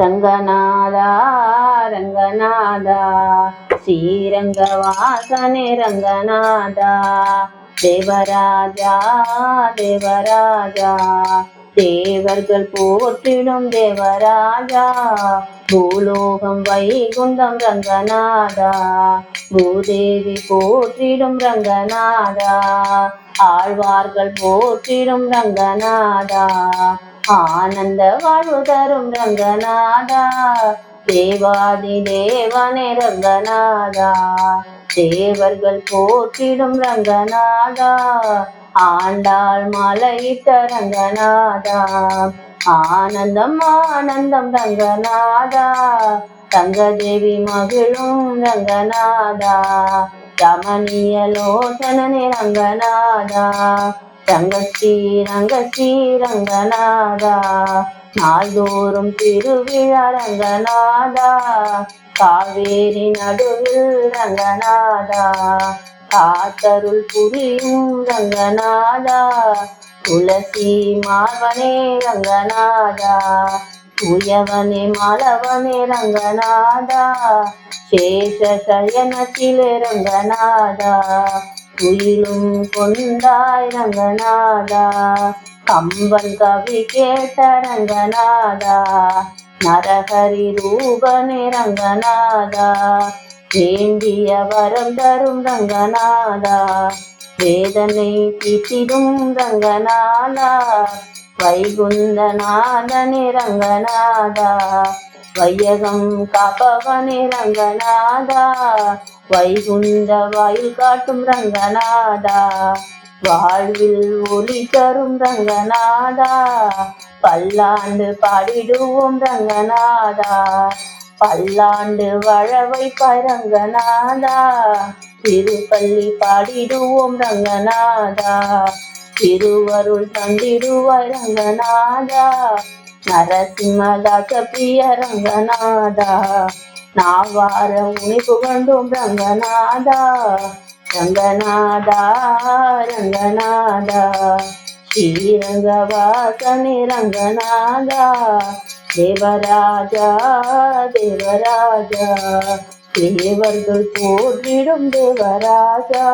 ரங்கநாதா ரங்கநாதா. ஸ்ரீரங்க வாசனே ரங்கநாதா. தேவராஜா தேவராஜா. தேவர்கள் போற்றிடும் தேவராஜா. பூலோகம் வைகுந்தம் ரங்கநாதா. பூதேவி போற்றிடும் ரங்கநாதா. ஆழ்வார்கள் போற்றிடும் ரங்கநாதா. ஆனந்த வாழ்வு தரும் ரங்கநாதா. தேவாதி தேவனே ரங்கநாதா. தேவர்கள் போற்றிடும் ரங்கநாதா. ஆண்டாள் மலையிட்ட ரங்கநாதா. ஆனந்தம் ஆனந்தம் ரங்கநாதா. தங்கதேவி மகிழும் ரங்கநாதா. ரமணிய லோசனனே ரங்கநாதா. ரங்க ஸ்ரீரங்க ஸ்ரீரங்கநாதா நாள்தோறும் திருவிழா ரங்கநாதா. காவேரி நடுவில் ரங்கநாதா. காத்தருள் புரியும் ரங்கநாதா. துளசி மார்வனே ரங்கநாதா. தூயவனே மாலவனே ரங்கநாதா. சேஷ சயனத்திலே ரங்கநாதா. துயிலும் கொண்டாய் ரங்கநாதா. கம்பன் கவி கேட்ட ரங்கநாதா. நரஹரி ரூபனே ரங்கநாதா. வேண்டிய வரம் தரும் ரங்கநாதா. வேதனை தீட்டிடும் ரங்கநாதா. வைகுந்தநாதனே ரங்கநாதா. வையகம் காப்பவனே ரங்கநாதா. வைகுந்த வாயில் காட்டும் ரங்கநாதா. வாழ்வில் ஒளி தரும் ரங்கநாதா. பல்லாண்டு பாடிடுவோம் ரங்கநாதா. பல்லாண்டு வழவை பரங்கநாதா. திருப்பள்ளி பாடிடுவோம் ரங்கநாதா. திருவருள் தந்திடுவாய் ரங்கநாதா. நரசிம்மதாச பிரிய ரங்கநாதா. நாவார உனி புகழ்ந்தோம் ரங்கநாதா ரங்கநாதா ரங்கநாதா. ஸ்ரீரங்கவாசனி ரங்கநாதா தேவராஜா தேவராஜா. தேவர்கள் போற்றிடும் தேவராஜா.